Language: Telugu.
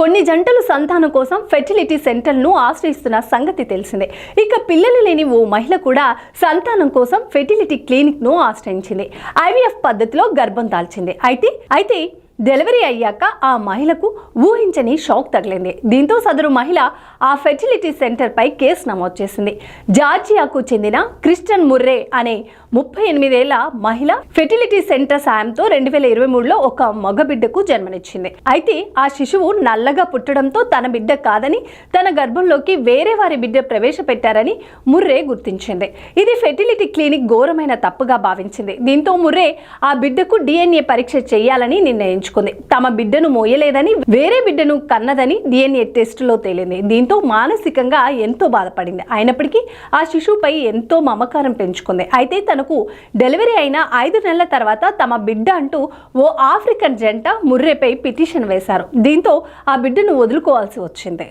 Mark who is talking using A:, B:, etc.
A: కొన్ని జంటలు సంతానం కోసం ఫెర్టిలిటీ సెంటర్ను ఆశ్రయిస్తున్న సంగతి తెలిసిందే. ఇక పిల్లలు లేని ఓ మహిళ కూడా సంతానం కోసం ఫెర్టిలిటీ క్లినిక్ను ఆశ్రయించింది. ఐవీఎఫ్ పద్ధతిలో గర్భం దాల్చింది. అయితే అయితే డెలివరీ అయ్యాక ఆ మహిళకు ఊహించని షాక్ తగిలింది. దీంతో సదరు మహిళ ఆ ఫెర్టిలిటీ సెంటర్పై కేసు నమోదు చేసింది. జార్జియాకు చెందిన క్రిస్టన్ ముర్రే అనే ముప్పై ఎనిమిదేళ్ళ మహిళ ఫెర్టిలిటీ సెంటర్ సాయంతో రెండు వేల ఇరవై మూడులో ఒక మగబిడ్డకు జన్మనిచ్చింది. అయితే ఆ శిశువు నల్లగా పుట్టడంతో తన బిడ్డ కాదని తన గర్భంలోకి వేరే వారి బిడ్డ ప్రవేశపెట్టారని ముర్రే గుర్తించింది. ఇది ఫెర్టిలిటీ క్లినిక్ ఘోరమైన తప్పుగా భావించింది. దీంతో ముర్రే ఆ బిడ్డకు డిఎన్ఏ పరీక్ష చేయాలని నిర్ణయించుకుంది. తమ బిడ్డను మోయలేదని వేరే బిడ్డను కన్నదని డిఎన్ఏ టెస్టులో తేలింది. దీంతో మానసికంగా ఎంతో బాధపడింది. అయినప్పటికీ ఆ శిశువుపై ఎంతో మమకారం పెంచుకుంది. అయితే తనకు డెలివరీ అయిన ఐదు నెలల తర్వాత తమ బిడ్డ అంటూ ఓ ఆఫ్రికన్ జంట ముర్రేపై పిటిషన్ వేశారు. దీంతో ఆ బిడ్డను వదులుకోవాల్సి వచ్చింది.